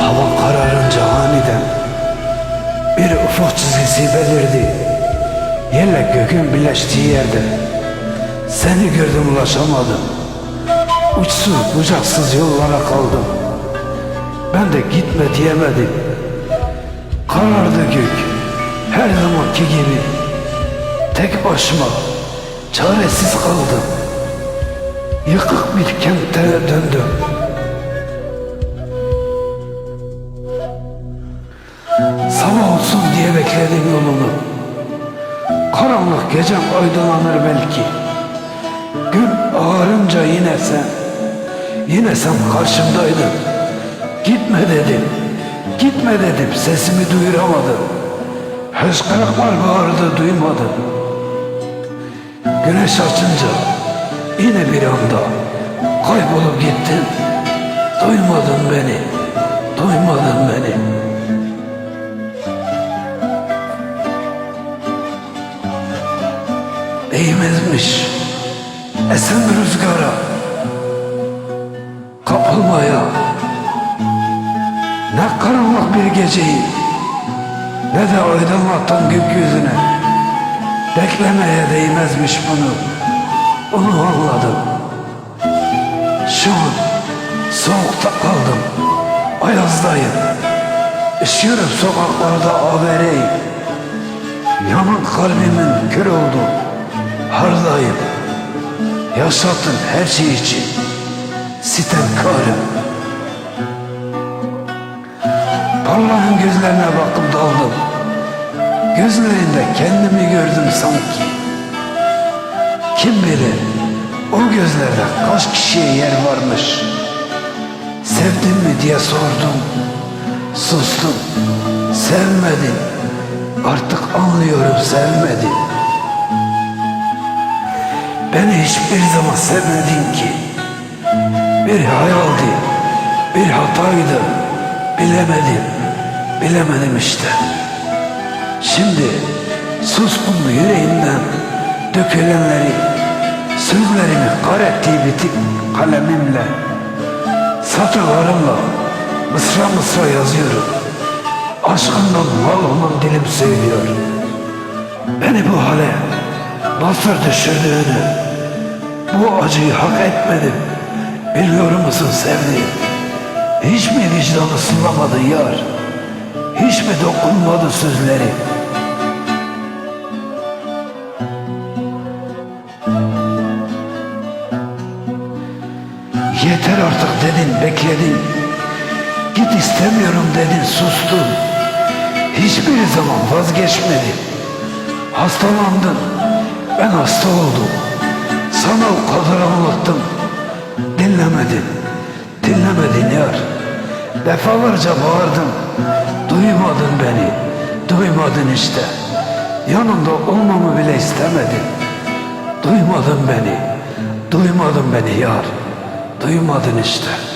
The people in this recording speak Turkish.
Hava kararınca aniden bir ufuk çizgisi belirdi. Yerle gökün birleştiği yerde seni gördüm ulaşamadım. Uçsuz bucaksız yollara kaldım. Ben de gitme diyemedim. Karardı gök her zamanki gibi. Tek başıma çaresiz kaldım. Yıkık bir kente döndüm. Sabah olsun diye bekledim yolumu. Karanlık gecem aydınlanır belki. Gün ağarınca yine sen, yine sen karşımdaydın. Gitme dedim, gitme dedim, sesimi duyuramadım. Hıçkırıklar bağırdı duymadım. Güneş açınca yine bir anda kaybolup gittin. Duymadın beni, duymadın beni. Değmezmiş esen rüzgara Kapılmaya Ne karanlık bir geceyi Ne de aydınlatan gökyüzüne Beklemeye değmezmiş bunu. Onu anladım Şu an soğukta kaldım. Ayazdayım. Üşüyorum sokaklarda avereyim Yanan kalbimin kör oldu. Hardayım Yaşattın her şey için. Sitemkarım Parlayan gözlerine bakıp daldım Gözlerinde kendimi gördüm sanki. Kim bilir o gözlerde kaç kişiye yer varmış. Sevdin mi diye sordum Sustum. Sevmedin Artık anlıyorum sevmedin Beni hiçbir zaman sevmedin ki. Bir hayaldi Bir hataydı. Bilemedim Bilemedim işte Şimdi suskun yüreğimden Dökülenleri Sözlerimi kar ettiği kalemimle Satırlarımla Mısra mısra yazıyorum. Aşkından mal olan dilim söylüyor Beni bu hale nasıl düşürdüğünü Bu acıyı hak etmedim. Biliyor musun sevdiğim? Hiç mi vicdanı sınamadı yar Hiç mi dokunmadı sözleri? Yeter artık dedin bekledin. Git istemiyorum dedin sustun. Hiçbir zaman vazgeçmedin Hastalandın. Ben hasta oldum. Sana o kadar anlattım. Dinlemedin. Dinlemedin yar Defalarca bağırdım. Duymadın beni. Duymadın işte. Yanımda olmamı bile istemedin. Duymadın beni. Duymadın beni yar. Duymadın işte